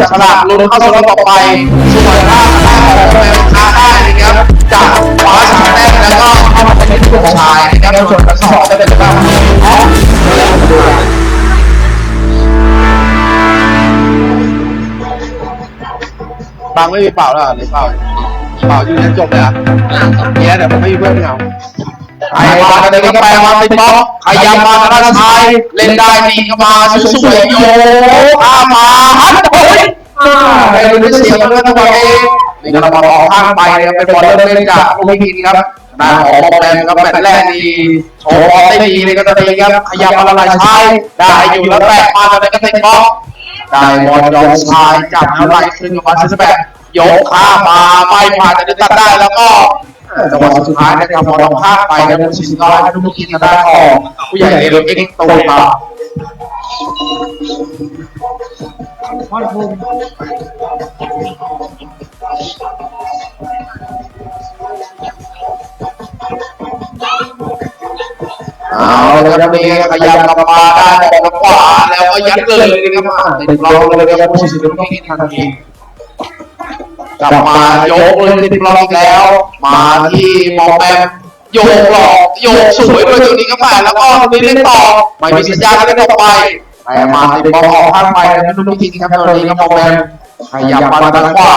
จับฉลากลุ้นเข้าสู่รอบต่อไปส่วนถ้าชนะของแมวคาได้นะครับจะคว้าสามแต้มแล้วก็เข้ามาเป็นที่ของชายนะครับส่วนที่สองจะเป็นแบบอ๋อแล้วดูบางไม่มีเปล่าแล้วหรือเปล่าเปล่าอยู่จนจบเลยอะเนี่ยเดี๋ยวผมไม่มีเพื่อนเหงา ใครมากันเลยก็แปลมาติดบล็อกใครยามมากันชายเล่นได้ดีก็มาสวยๆโยอามาฮัทโอ้ยไปดูด้วยเสียงมันด้วยนะวันนี้นี่เรามาออกข้างไปนะครับเป็นบอลเล่นจากลูกพินครับนายของบอลแบมครับแมตช์แรกนี่โชว์บอลได้ดีเลยก็ตอนนี้ครับขยับมาละลายชายได้อยู่แล้วแตะมากันเลยก็ติดบล็อกได้บอลยองชายจับแล้วไล่ขึ้นมาซิสแบกยกข้ามาไม่ผ่านแต่ตัดได้แล้วก็ จังหวะสุดท้ายนะครับบอลลงข้ามไปกันเป็นสิบร้อยทุกทีมได้ออกผู้ใหญ่เอเอ็กซ์ตูมาเอาแล้วจะมีขยับกลับมาได้ออกขวาแล้วก็ยัดเลยนะครับติดล็อกเลยนะครับผู้สิทธิ์ต้องกินทันที กลับมายกเลยติดบล็อกแล้ว มาที่มองแบมโยกหลอกโยกสวยด้วยตัวนี้ก็ไปแล้วก็ตรงนี้เล่นต่อไม่มีสัญญาณเล่นออไปแต่มาติดบอลออกข้างไปแล้วทุกทีครับตอนนี้ก็มองแบมขยับมาทางขวา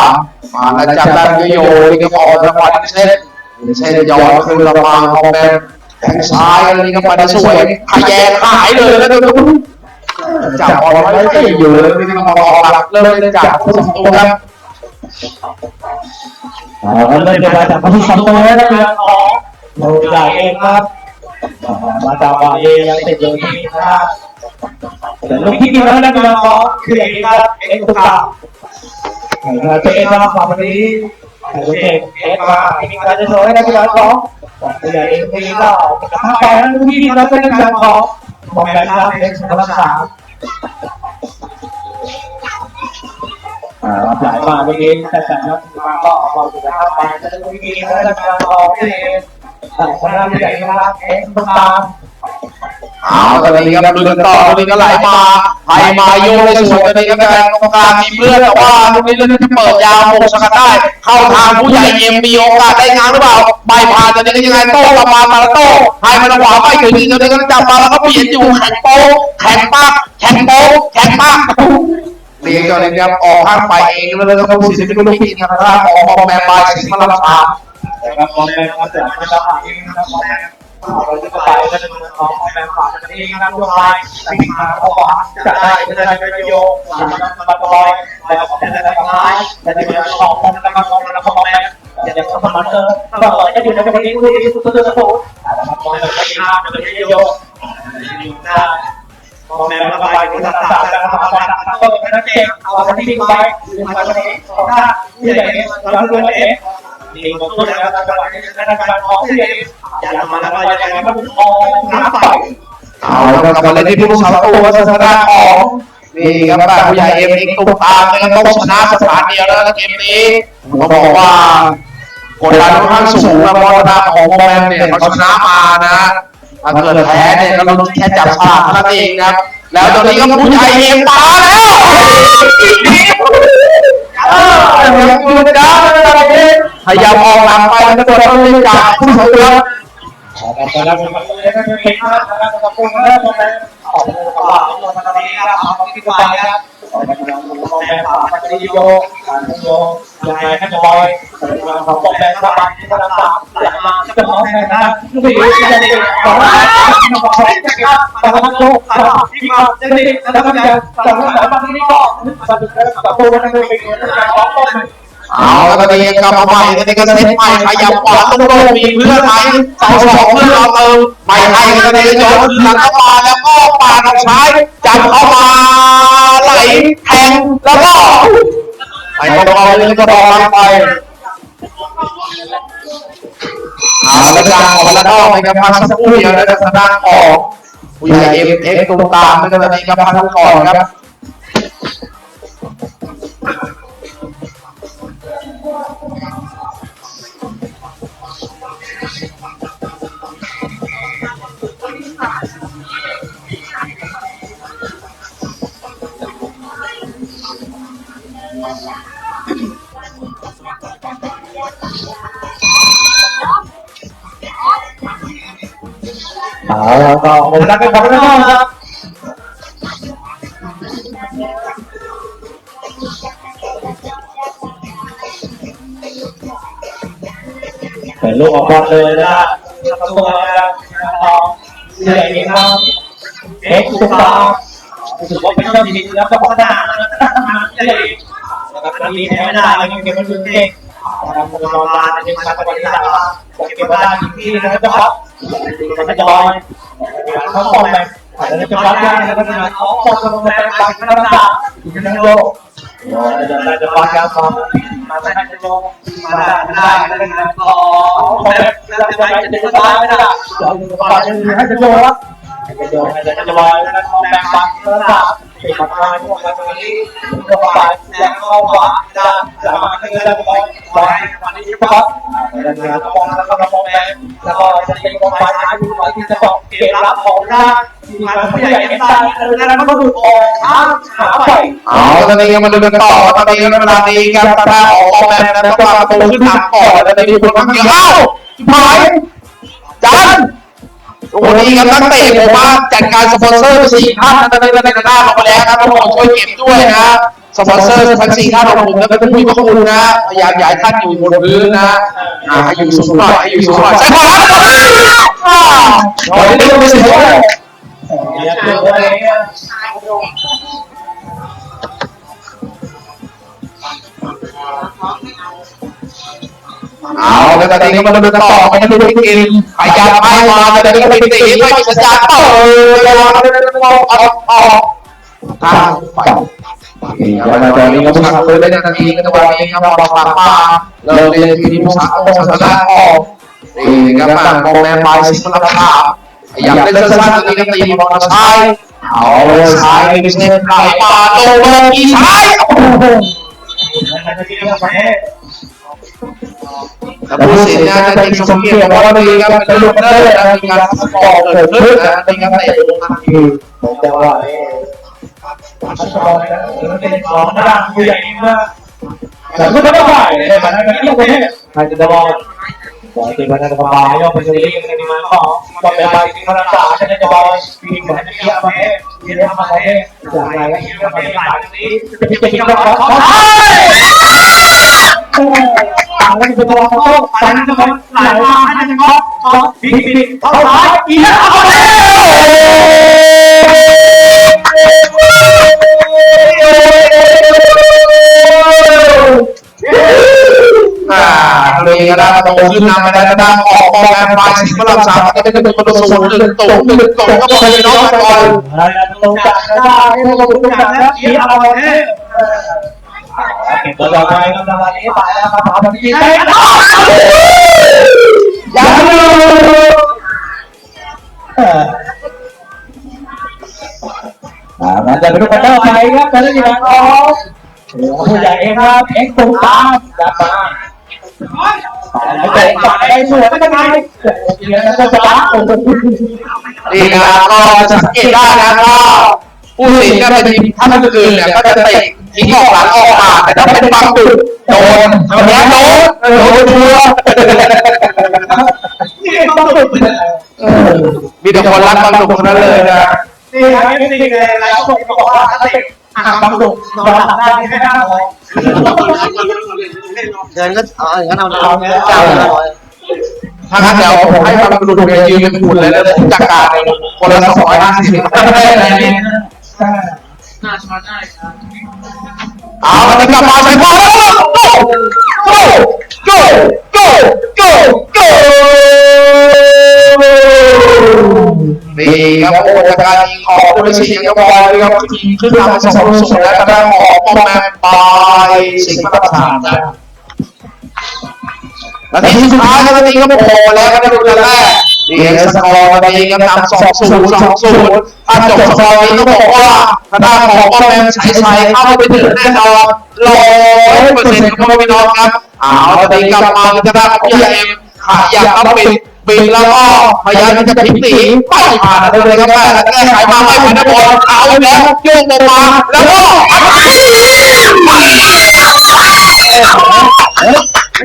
มาแล้วจับได้ก็โยกนี่ก็ออกจังหวะนี้เส้นเส้นย้อนขึ้นลงมามองแบมแทงซ้ายแล้วนี่ก็ไปได้สวยขยงหายเลยแล้วดูจับบอลไว้ไม่อยู่เลยนี่ก็มาออกหลักเริ่มเล่นจากผู้สมตัวครับอ่าเริ่มจะมาจากผู้สองตัวแล้วนะครับของเราใหญ่เองครับอ่ามาจากว่าเองยังติดอยู่ที่นี่นะครับแต่ลูกที่กินแล้วครับ ของคือเองครับเอ็กซ์ตุกาเจ๊เอ็กซ์มาวันนี้เจ๊เอ็กซ์มามีการจะโชว์ให้ ราถ้าไปแล้วลูกที่กินแล้วเป็นนักกีฬาของของแบงค์ครับเอ็กซ์สำหรับสามอ่าหลายมาเมื่อกี้แต่แต่ละมาก็ออกมาสุดนะครับไปแต่เมื่อกี้เขาจะมาออกที่แต่คนนั้นใหญ่นะครับเอ็กซ์ตามเอาตอนนี้ครับดูกันต่อตอนนี้ก็ไหลมาไทยมาโยกเลยสวยตอนนี้ก็แดงกรรมการมีเพื่อนแต่ว่าลูกนี้เล่นที่เปิดยาวโมงสกัดได้ เข้าทางผู้ใหญ่เอ็มมีโอกาสได้งานหรือเปล่าไม่ผ่านตอนนี้ก็ยังไงโต้กลับมามาแล้วโต้ไทยมันขวาไม่ถึงตอนนี้ก็จับมาแล้วก็เปลี่ยนอยู่แข่งโป๊ะแข่งปักแข่งโป๊ะแข่งปัก เรียกก่อนเลยครับออกข้างไปเองแล้วก็ต้องสิทธิ์ที่ลูกทีมครับถ้าออกมาแมนบายสิทธิ์มารับชานะครับมองแรงมาแต่ไม่ต้องหาเองนะครับมองแรงเราจะไปก็จะเป็นของแรงขวาจะเองนะครับยกไล่วิ่งมาขวาจะได้จะได้ไปโยกมาบอยแล้วของจะได้ซ้ายจะได้เป็นของของจะมาของแล้วก็มองแรงจะได้เข้ามาเจอก็จะอยู่ในวันนี้คุณที่สุดสุดสุดนะครับมองแรงไปข้ามจะได้โยกอยู่ได้ พอแม่ระบายคุณต่างๆแล้วก็มาก็เป็นนักเตะเอาคนที่ไปคือมาคนนี้ของหน้าผู้ใหญ่เราล้วนเองนี่ผมพูดแล้วจังหวะนี้นักการของผู้ใหญ่อย่ามาแล้วก็ยังไงก็ต้องออกน้ำไปเอาละครับวันนี้ที่ผู้สาวตัววัฒนาของนี่ครับแบบผู้ใหญ่เอ็มเองตุ้มตามนะครับต้องชนะสถานเดียวแล้วนะเกมนี้ผมก็บอกว่ากดดันค่อนข้างสูงนะเพราะว่าทางของโมแมนเนี่ยเขาชนะมานะ ถ้าเกิดแพ้เนี่ยก็ลุ้นแค่จับฉลากเท่านั้นเองนะครับ แล้วตอนนี้ก็ผู้ใหญ่เองตาแล้วเออยังดูนะพยายามออกหลังไปแล้วก็ต้องเล่นจากผู้สาวตัวขอการรับมันเลยก็เป็นนะครับ แล้วก็คงได้ตรงนั้นขอบคุณตอดตรงนี้ครับเอาที่ไปครับขอบคุณมองแม่ขาปัจจัยโยการโยยังไงให้บอยของมองแม่ขาที่สนามสามอยากมาจะมองแม่นะผู้หญิงจะได้ขอให้ขอให้จะครับขอให้โลกที่มาจะได้แล้วก็จะจะสามารถที่ก็สำเร็จกับตัวนั้นเป็นการของต้น เอาแล้วก็เองกลับมาใหม่ก็เองก็เซตใหม่ขยับขวาตรงๆมีเพื่อนไหมเสาสองเพื่อนเราเติมไม่ให้ก็เองย้อนคืนหลังเข้ามาแล้วก็ปาดออกซ้ายจับเข้ามาไหลแทงแล้วก็ไปตรงๆเลยก็บอลไปเอาล้วกลางของแล้วก็ไปกับพันสักครู่เดียวแล้วจะสตาร์ทออกผู้ใหญ่เอ็มเอ็กซ์ตรงตามแล้วก็ตอนกับพันทั้งก่อนครับ เอาแล้วก็ผมนักเป็นขอบคุณครับเป็นลูกบอลเลยนะครัตัวนะครัเหนื่อยครับเอ็กตาร์ปต่าเป็นเนะครับตอนนี้แพ้ไม่ได้ยังเก็บมันอยู่เองนะครับมันนอนลานยังมาตะวันตกเก็บมาได้อีกที่นะครับเจ้าครับมันจะลอยเขาตกไปแล้วจะรับได้นะครับเขาตกลงไปไปพัฒนาอยู่ในโลกเราจะวัดการความมาได้ในโลกมาได้ไม่ได้นะครับอ๋อแบบจะไปจะเป็นสบายไม่ได้เราจะไปให้จะโลครับจะโยนจะจะลอยนะครับมองแบงค์บังนะครั บปิดปากกาพวกนี้ก็ไปแล้วก็ขวาจะจะมาขึ้นแล้วก็ลอยวันนี้ครับแล้วก็มองแล้วก็มองแบงค์แล้วก็จะเป็นมองไปท้ายดูไว้ที่จะบอกเกมรับของหน้าทีมงานผู้ใหญ่เอ็นตาแล้วก็ดูออกข้างหาไปเอาตอนนี้ก็มาดูกันต่อตอนนี้ก็เวลานี้ครับตาออกแบบนั้นต้องมาประตูขึ้นนำก่อนแล้วตอนนี้คนมาเกี่ยวเข้าหายจัน วันนี้ครับนักเตะผมมาจัดการสปอนเซอร์สี่ท่านตอนนี้ก็ได้าลงมาแล้วครับผมช่วยเก็บด้วยนะสปอนเซอร์ทั้งสี่ท่านของผมแล้วก็เป็นผู้มีพระคุณนะพยายามย้ายท่านอยู่บนพื้นนะให้อยู่สูงหน่อยให้อยู่สูงหน่อยใช่ไหมครับขอให้ดูไปสิอย่าเพิ่งเลย เอาแล้วตอนนี้ก็มาดูกันต่อไม่ได้กินพยายามไม่มาแต่ตอนนี้ก็ไปตีไม่มีสัญญาณเปิดเลยออกออกออกทางไปแล้วตอนนี้ก็ผู้สาวเลยได้นาทีก็จะวันนี้ครับบอกมามาเราเรียนทีนี้ผู้สาวโอ้สารออกนี่ครับมาโมแมนไปสิบราคาอยากเล่นสั้นๆตอนนี้ก็ตีบอลชายเอาเลยชายไม่ใช่ไหลมาลงเลยอีชายโอ้โห แต่ผู้สินนะจะยิงสมเกียรติเพราะว่ามีครับเป็นลูกเตอร์นะมีการสกอร์เกิดขึ้นนะเป็นการเตะลงทันทีผมจะว่าเอ๊ะพัชรนะมันเป็นของหน้าผู้ใหญ่มากแต่ก็ไม่ได้เลยมันก็ยิ่งไปใครจะบอก บอกที่มันจะสบายยกไปซีกันในมันก็ก็เป็นไปที่คณะศาสตร์จะจะบอกมีเหมือนที่เอาไปที่ทำมาให้อย่างไรก็ยิ่งไปหลายนี้จะคิดว่าเขาต่างกันเป็นตัวเขาต่างกันเป็นหลายมาให้จะเขาเขาบิ๊กบิ๊กเขาหายอีกแล้ว เลยก็ได้โตขึ้นนำมาได้ก็ได้ออกบอลแมนไปสิบลับสามก็จะเป็นประตูศูนย์หนึ่งตกหนึ่งตกก็บอลเลยน้องบอลลงจากได้ลงจากแล้วชี้เอาเนี่เก็บตัวต่อไปครับจังหวะนี้ไปแล้วครับเอาไปยิงได้ยังอยู่ามันจะเป็นลูกบอลต่อไปครับจะได้ยินของผู้ใหญ่เองครับเอ็กซ์ตรงกลางจับมา ไปจ่ายไปสวยไม่เป็นไรเดี๋ยวจะจะล้างโอ้โหนี่นะก็สังเกตได้นะก็ผู้สินก็เป็นทีมท่านอื่นเนี่ยก็จะเตะทิ้งออกหลังออกมาแต่ถ้าเป็นบางจุดโดนวันนี้โดนโดนชัวนี่ต้องฝึกมีแต่คนรักบางจุดนั้นเลยนะนี่ครับนี่นี่เลยแล้วผมบอกว่าถ้าติด หักบางดุนอนหลับได้แค่ห้าร้อยเดินก็อ๋อย่างนั้นเอาเอาเงี้ยเจ้าเอาเลยถ้างั้นเดี๋ยวผมให้บางจุดเนี่ยยืนเป็นหุ่นเลยแล้วจัดการเองคนละสองร้อยห้าสิบไม่ได้อะไรนี่เอาแล้วกลับมาใส่บอ ครับโอ้การยิงของผู้เล่นสิงคโปร์ครับทีมขึ้นนำสองศูนย์แล้วทางด้านของปอแมนบายสิงห์มาตรฐานนะนาทีสุดท้ายครับนาทีก็โผล่แล้วก็ได้ดูกันแรกนี่สกอร์วันาทีก็นำสองศูนย์สองศูนย์ถ้าจบสกอร์นี้ต้องบอกว่าทางด้านของปอแมนชัยชัยเข้าไปถึงแน่นอนร้อยเปอร์เซ็นต์ครับพี่น้องครับเอานาทีกลับมาทางด้านของพี่เอ็มขยับมาไป ดบินแล้วก็พยายามจะพลิกหนีไม่ผ่านเลยครับแม่แก้ไขมาไม่ผ่านะบอลเอาแล้วโยกลงมาแล้วก็ไ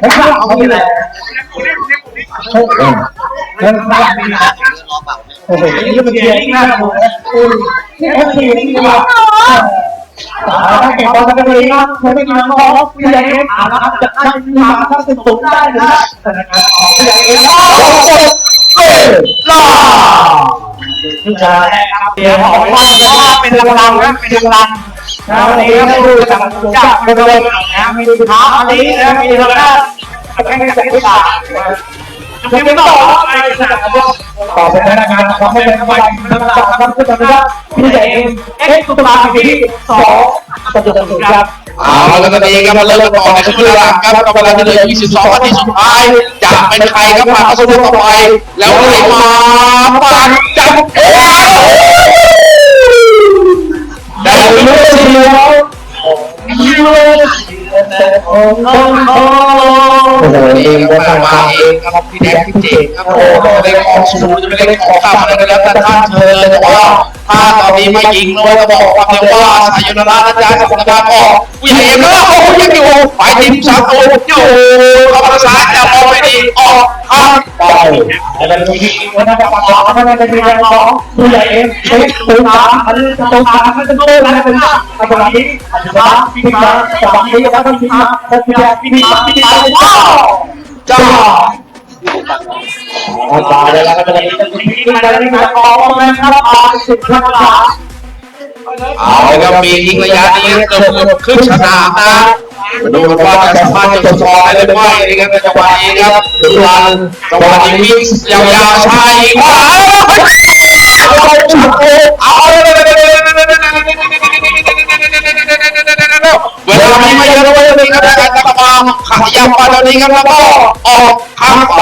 ม่ข้าวเขาเลยโอ้โหเรื่องราวดีนะโอ้โหนี่มันเกียร์นี่นะอุ้ยนี่ เขาขี่นี่ดีกว่าสาวเก็บบอลกันเลยครับไม่กินน้ำร้อนผู้ใหญ่เองอานนะครับจะได้มาถ้าสิบสูงได้เลยนะธนาคารของผู้ใหญ่เองล่าผู้ชายเดี๋ยวของว่าเป็นลังนะเป็นลังนะวันนี้ให้ดูจากจากบริเวณนะมีดูท้าอันนี้นะมีทางด้านแข่งกันที่ตา จะเป็นต่อไปจากต่อเป็นพนักงานขอให้เป็นกำลังทำตามคำสั่งนะครับพี่ใหญ่เองเอ็กซ์ตุลาที่สองประจุสุดครับเอาแล้วก็ดีครับมาเริ่มต่อในช่วงหลังครับกับเวลาที่เหลือ 22 นาทีสุดท้ายจะเป็นใครครับมาเข้าสู่ต่อไป แล้วเลยมาปันจับเอ้ได้รู้เสียวโอ้ โอ้โหเองก็มามาเองครับพี่แดงพี่เจงครับโอ้โหเล่นของสูงจะไม่เล่นของต่ำอะไรก็แล้วแต่ท่านเชิญเลยแต่ว่าถ้าตอนนี้ไม่ยิงเลยก็บอกว่าเดี๋ยวว่าสายยนราชนะกับสถานการณ์ออกผู้ใหญ่เองก็โอ้ยังอยู่ฝ่ายทีมสามตัวอยู่กำลังสายแต่บอลไม่ดีออกข้างได้แต่เป็นทีมวันนั้นประกอบมันเป็นทีมของผู้ใหญ่เองเอ็กซ์ตุลาอันนี้จะตรงกลางมันจะโตแล้วเป็นอันนี้อันนี้มาพี่มาสวัสดีครับพี่มาพี่มาพี่มาพี่มาว้าวจ้า อาจารย์แล้วก็จะมีพี่มาแล้วนี่มาออกมาครับอ่านสิบครั้งละเอาครับมียิงระยะนี้เกือบครึ่งสนามนะมาดูกันว่าจะสามารถจะจบสกอร์ได้หรือไม่นะครับในจังหวะนี้ครับดูรันจังหวะนี้วิ่งยาวๆชายขวาเอาเวลานี้ไม่เยอะเลยนี่ครับการตะกมาขยับมาตอนนี้ครับแล้วก็ออกข้างไป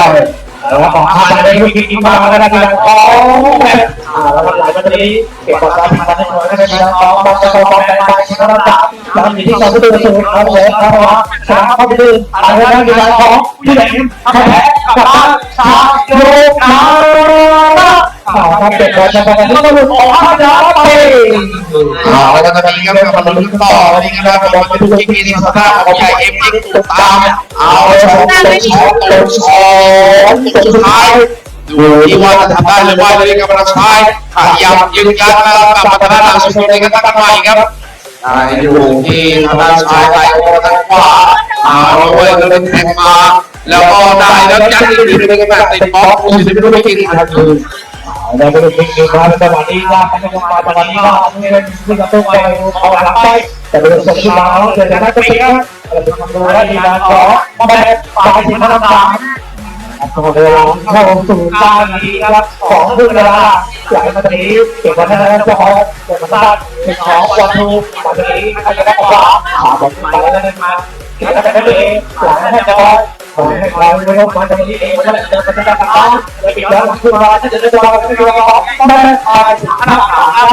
แล้วก็ของอาจารย์ได้พี่กินมาแล้วนะครับของแบบอ่าแล้วก็หลายประเทศเก็บความรักมาได้หมดแล้วนะครับของบางกองบางไปไปนะครับแล้วมีที่เราไปดูสูงครับผมครับว่าชนะเข้าไปดูอะไรนะกีฬาของที่ไหนแพ้กับชาโยนา ข่าวความเจ็บปวดจะเป็นที่ต้องออกมาแล้วไปเอาแล้วก็ตอนนี้ครับมาลุ้นต่อนี่ครับบอลเป็นทุกทีที่สตาร์ของใหญ่เอ็มที่ถูกตามเอาสองตกสองตกสองตกสุดท้ายดูที่ว่าจะทำได้หรือไม่เลยกับเราชายขยับยืนยันแล้วกับพัฒนาสุดในกันตั้งใหม่ครับได้อยู่ที่ทางด้านชายไหลโอทางขวาเอาเว้ยเดินแข่งมา แล้วก็ได้แล้วยัดอีกทีนึงแบบติดบล็อกคุณจะไม่รู้ไม่กินทันที เราไปดูคลิปนี้ครับจังหวะนี้ว่าจังหวะจังหวะนี้ว่าเงินที่เราต้องไปเอาหลังไปแต่เป็นส่งที่มาเราเกิดจากนักเตะครับเราจะทำดูว่าดีนะขอแบบฝ่ายทีมทั้งสามโอ้โหเข้าสู่กานี้ครับของผู้เวลาหลายประเทศเกี่ยวกับทางด้านเจ้าของเกี่ยวกับทางด้านเป็นของวันทูวันนี้ใครจะได้ขวาขาบอลไปแล้วนั่นมาเกี่ยวกับทางด้านเองหลังให้จะบอลขอให้เราไม่ต้องมาตรงนี้ เองมันจะเดินไปทางด้านข้างแล้วปิดแล้วคือว่าถ้าจะได้บอลก็คือว่าต้องได้ทายหน้าขาครับ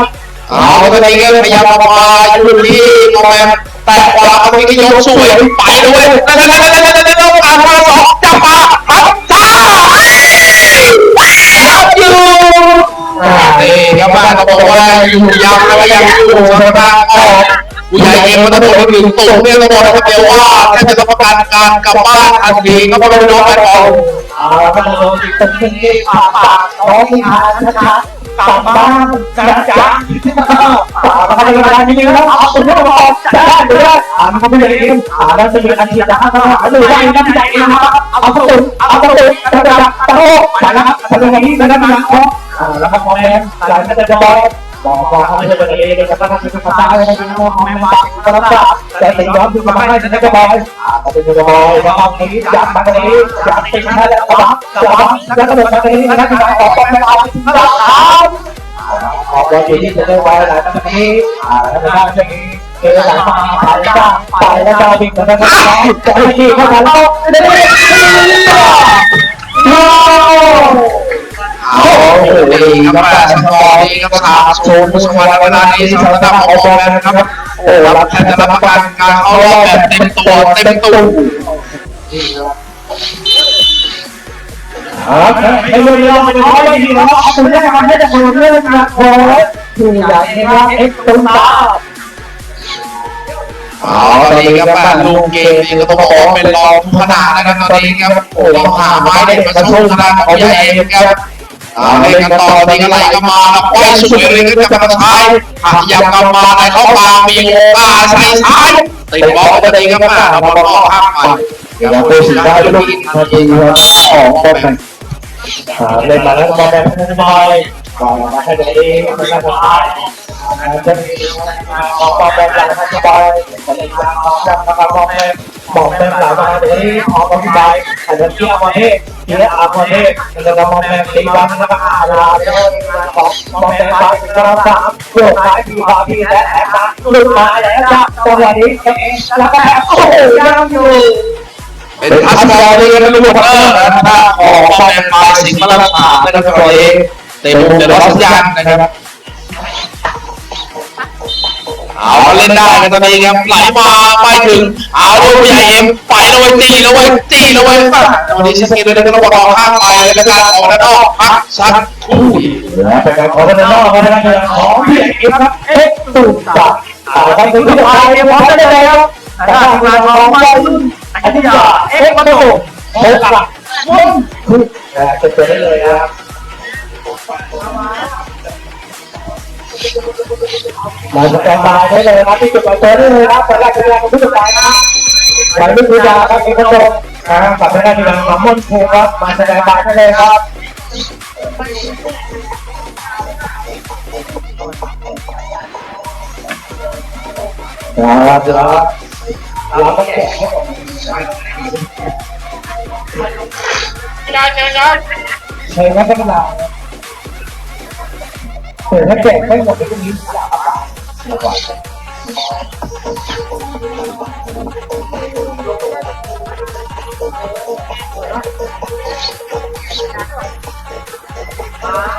เอาก็ตอนนี้ก็พยายามมาอยู่ที่โรงแรมแต่ขวาเอาไปที่ยกสวยไปด้วยนั่นนั่นนั่นนั่นนั่นนั่นการมาสองจับมาเอาจ้ารับอยู่นี่ครับบ้านเขาบอกว่าอยู่ยาวแล้วยังอยู่ เองมันต้องบอกว่าอยู่ตรงเนี่ยต้องบอกคนเดียวว่าแค่จะรับประกันการกลับบ้านทันทีก็ไม่ต้องร้องกันออกเอาละครับเรติดตรงนี้ปากปากน้องที่หานะคะกลับบ้านจ้าจ้าปากมาในเวลานี้แล้วเอาคุณผู้ชมจ้าหรือว่าอ่ามันก็ไม่ได้เองอ่าแล้วจะมีอันที่จะให้เราหาดูได้ก็ใจเองนะครับเอาประตูเอาประตูจะจะจะโตนะครับทำอย่างนี้นะครับนะครับอ่าแล้วก็มองแรงหลังจะจะบอล บอกบอกเขาไม่ใช่ประเด็นเลยแต่ก็ทำเป็นภาษาอะไรในน้องของแม่บ้าก็รับได้แต่ถึงย้อนดูมาให้จะได้บอลอ่าก็เป็นบอลแล้วก็นี้ยัดมาตรงนี้ยัดติดมาแล้วก็จะบอลแล้วก็โดนมาตรงนี้นะที่ออกไปไม่เอาที่เราทำออกบอลที่จะได้ไว้หลายตรงนี้อ่าแล้วก็ได้ตรงนี้เกิดหลายมาหลายจ้าไปแล้วก็วิ่งแล้วก็จะให้ที่เข้ามาแล้วได้ได้โอ้ โอ้โหดีครับแต่สกอร์นี้ครับขาดโซนผู้ชมเวลานี้สำหรับของบอลนะครับโอ้รับแทนจะรับประกันการเข้ารอบแบบเต็มตัวเต็มตู้ครับในวันนี้เราจะขอให้ดีนะเอาตัวนี้มาให้จะคนเรื่องการขอที่ใหญ่นะครับเอ็กซ์ตุนตาอเอตอนนี้ครับแม่ลูกเกมนี่ก็ต้องบอเป็นรองทุกขนาดนะครับตอนนี้ครับโอ้ต้องหาไม้เด็ดมาสู้ทางของใหญ่เองครับ เอาเล่นกันต่อตอนนี้ก็ไล่กันมาแล้วไว้สวยเลยครับจะมาท้ายหักยับกันมาในเข้ากลางมีโอกาสใส่ซ้ายติดบอลก็ดีครับแม่เราบอลออกข้างไปอยากเป็นสีได้ลูกนาทีครับของต้นหนึ่งเล่นมาแล้วบอลแดงไม่บอยบอลมาให้ตัวเองไม่ใช่สุดท้ายจะมีออกบอลแดงหลังให้บอยจะเล่นยางออกจากนะครับบอลแดงบอลแดงหลังมาตัวนี้ออกบอลบอยอาจจะเที่ยวบอลเทเที่ยวอาบอลเทจะบอลแดงตีบอลแล้วก็อาเวลาเดีย วของบอลแดงไปกระสามโยกซ้ายพีขวาพีและแอบมาลุกมาแล้วจ้าจังหวะนี้เองแล้วก็โอ้โหยังอยู่เป็นทัสบอลเลยนะลูกเออนะครับของบอลแมนมาสิงห์มาลาตานะครับตัวเองเตะมุมเดอะลอสยันนะครับ เอาเล่นได้กันตอนนี้ครับไหลมาไม่ถึงเอาลูกใหญ่เอ็มไปแล้วเว้ยตีแล้วเว้ยตีแล้วเว้ยตอนนี้ชักเกตเลยนะครับระบบข้างไปแล้วการออกด้านนอกพักชักคู่และเป็นการขขอองเล่เล่นนนนออกกนะนะคครัรับบของพี่เอกครับเอ็กซ์ตูจ่าไปถึงที่ไปพร้อมได้เลยครับแต่ถ้าทีมงานของเราอันนี้จะเอ็กซ์ตูโอ้กับมุ่งคือจะเจอได้เลยครับ มาสแตนบายได้เลยครับที่จุดต่อตัวได้เลยครับแต่แรกจะแรกกับผู้จัดการนะหลังวิทยาครับมีกระโดดนะครับกับทางด้านทีมงานของมุ่นภูครับมาสแตนบายได้เลยครับครับแล้วเราต้องแกะให้หมดใช่ไหมก็ไม่ลาเปิดให้แกะให้หมดในตรงนี้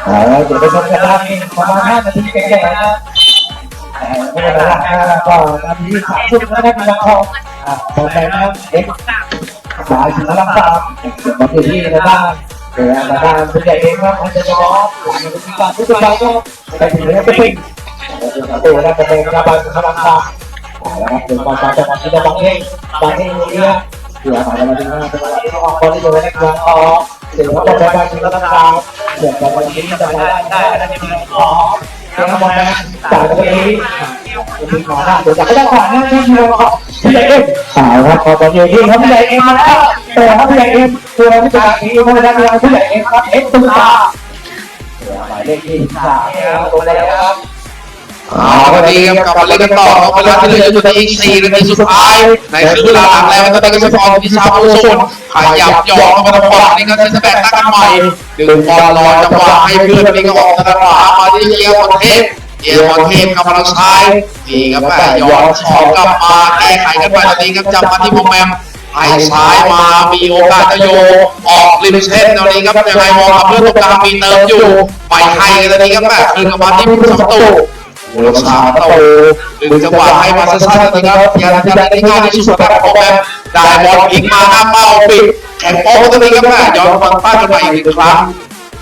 อ่าเดี๋ยวไปชมกันได้ประมาณ5นาทีแก่ๆนะไม่เป็นไรนะก็นาทีสามสิบแล้วนะครับทองอ่าตอนนี้นะเด็กสายสินลังตามมาที่ที่ในบ้านเดี๋ยวในบ้านผู้ใหญ่เองครับอาจจะร้องหลังจากที่การผู้ชายก็ไปถึงแล้วก็ปิ้ง ตัวนักแสดงระบายสินลังตามนะครับเป็นความจังหวัดที่จะบังเองบังเองเยอะเดี๋ยวมาในวันที่ห้าเป็นวันที่เขาออกคนที่อยู่ในกลางออเดี๋ยวเขาจะไปสินลังตามเดี๋ยววันนี้จะไปได้ได้ได้ในเมืองของเดี๋ยวมาจากตรงนี้มีหมอหน้าเดี๋ยวจะไม่ต้องขอหน้าที่เดียวครับพี่ใหญ่เอ็มสาวครับขอตอนนี้ที่ครับพี่ใหญ่เอ็มมาแล้วแต่ครับพี่ใหญ่เอ็มตัวพี่จักรนี้มาแล้วครับพี่ใหญ่เอ็มครับเอ็กซ์ตุ้งตาหมายเลขที่สามตัวแล้วครับ เอาก็ดีครับกลับมาเล่นกันต่อครับเวลาที่เหลืออยู่ในอีก4นาทีสุดท้าย ในครึ่งเวลาหลังแล้วก็ตอนนี้ก็จะฟอร์มที่ชาวโอโซนขยับยองมาตะบอลนี่ก็จะแบ่งตั้งกันใหม่ดึงบอลรอจังหวะให้เพื่อนนี่ก็ออกทางขวามาที่เอียวันเทพเอียวันเทพกับพลังชายนี่ครับแม่ย้อนสองกลับมาแก้ไขกันไปตอนนี้ครับจับมาที่โมแมมให้ซ้ายมา มีโอกาสจะโย ออกริมเส้นตอนนี้ครับยังไงมองกับเพื่อนตรงกลางมีเติมอยู่ไม่ให้กันตอนนี้ครับแม่คืนกับมาที่ผู้สมตู มูลค่าประตูดึงจังหวะให้มาสั้นๆนะครับยังจะได้ง่ายที่สุดครับผมแบบได้บอลอีกมาหน้าเป้าปิดแข่งโป๊ะตรงนี้ครับแม่ย้อนฟังป้ากันไปอีกหนึ่งครั้ง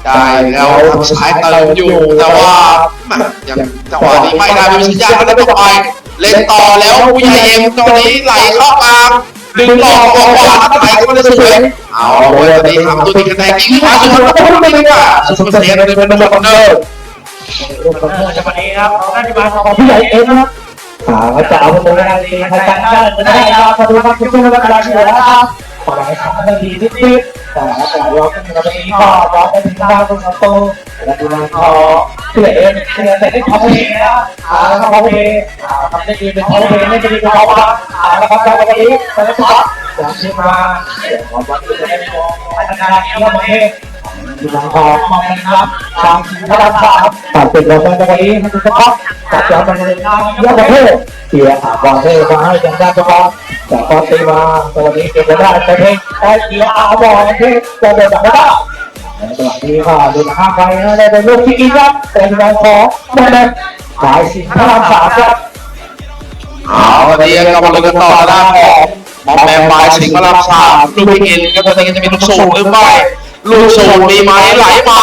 ได้แล้วทางซ้ายเติมอยู่แต่ว่าแม่ยังจังหวะนี้ไม่ได้มีสัญญาณแล้วต่อไปเล่นต่อแล้วผู้ใหญ่เอ็มตอนนี้ไหลเข้ากลางดึงหลอกออกขวาไหลเข้ามาสวยเอาเลยตอนนี้ทำตัวที่กระแทกยิงขวาสุดก็ต้องไม่ได้ว่าสุดเสียเลยเป็นระบบเดิม จะมาเองครับของนักบาลของพี่ใหญ่เอ็มนะครับอ่าเขาจะเอาประตูได้ดีใครกันได้จะได้ครับมาดูครับคุณผู้ชมกำลังอยู่นะครับขอให้ทำให้ดีนิดๆแต่แต่เราก็มีเราเองก็เราไปถึงทางตรงประตูและดูแลพอพี่ใหญ่เอ็มพี่ใหญ่แต่ได้ทำเองนะอ่าแล้วเขาเองอ่าทำได้ดีเป็นเขาเองได้ดีเป็นเขาว่าอ่าแล้วครับเราไปนี้ไปแล้วครับอย่างที่มาขอวันนี้จะได้มองพัฒนาที่เราเอง ดูทางของมองนะครับทางพระรามสามตัดเป็นลงไปตรงนี้ให้ดูนะครับตัดย้อนไปเลยนะยอดประเทศเสียอาบอลเทมาให้จังได้จังหวะจากตอนตีมาตัวนี้เก็บได้ไปเพลงได้เสียอาบอลเทจะเดินจากไม่ได้จังหวะนี้ก็ดูข้ามไปนะได้เป็นลูกที่อีกครับเป็นแรงของแม่แม่สายสิงพระรามสามครับเอาดีก็มาลุ้นกันต่อด้านของมอมแมมบายสิงห์พระรามสามลูกพิกินก็ตอนนี้จะมีลูกสูงหรือไม่ ลูกสูมีไหมไหลมา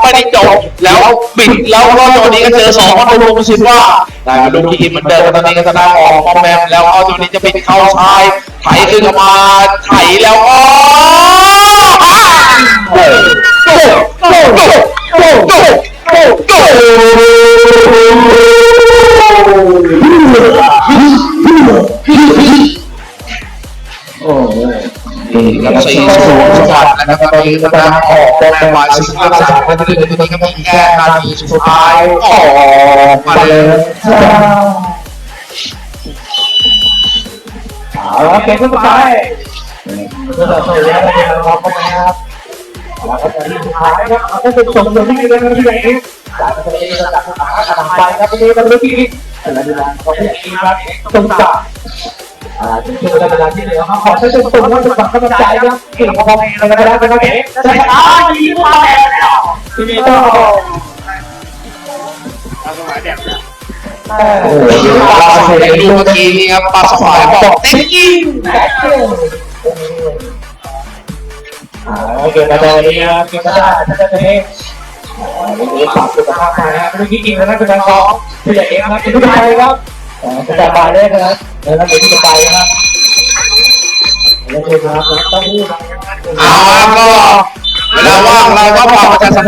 ไม่ได้จบแล้วบิดแล้วก็ตัวนี้ก็เจอสองคนลงสิว่าได้มาดูที่อินเหมือนเดิมตอนนี้ก็จะได้ออกคอมแมมแล้วเอาตัวนี้จะบิดเข้าชายไถขึ้นมาไถแล้วก็โอ้โหโอ้โหโอ้โหโอ้โหโอ้โห นี่ครับสี่ศูนย์สวัสดิ์นะครับตอนนี้ก็ได้ออกคอมแมมมาสิบห้าสามก็จะได้ตัวนี้ก็มีแค่นาทีสุดท้ายออกมาเลยเอาละเกมสุดท้ายก็จะเสร็จแล้วนะครับเข้ามาครับแล้วก็จะสุดท้ายครับก็จะส่งตัวที่เป็นที่ไหนจากทะเลระดับสถานการณ์ไปครับทีนี้มันลึกอีกแต่ละเดือนเขาไม่อยารับตรงจ่าอ่าที่ช่วยเวลาที่เหลือครับขอใช้ตัวตรงว่าจะฝังกำลังใจครับเก่งพอๆกันก็ได้เป็นโอเคจะชนะยิ้มมาแล้วทีนี้ต้องโอ้ยปลาสวายดูเมื่อกี้นี้ครับปลาสวายบอกเต็มยิ่งโอเคมาตอนนี้ครับก็ได้จะได้เองมีปรับสุขภาพมาครับเมื่อกี้กินแล้วนะคุณทองผู้ใหญ่เองครับเป็นผู้ชายครับ จะสบายได้ครับแล้วก็เป็นผู้ชายครับแล้วคุณครับต้องพูดเอาครับก็เวลาว่างเราก็พอจะ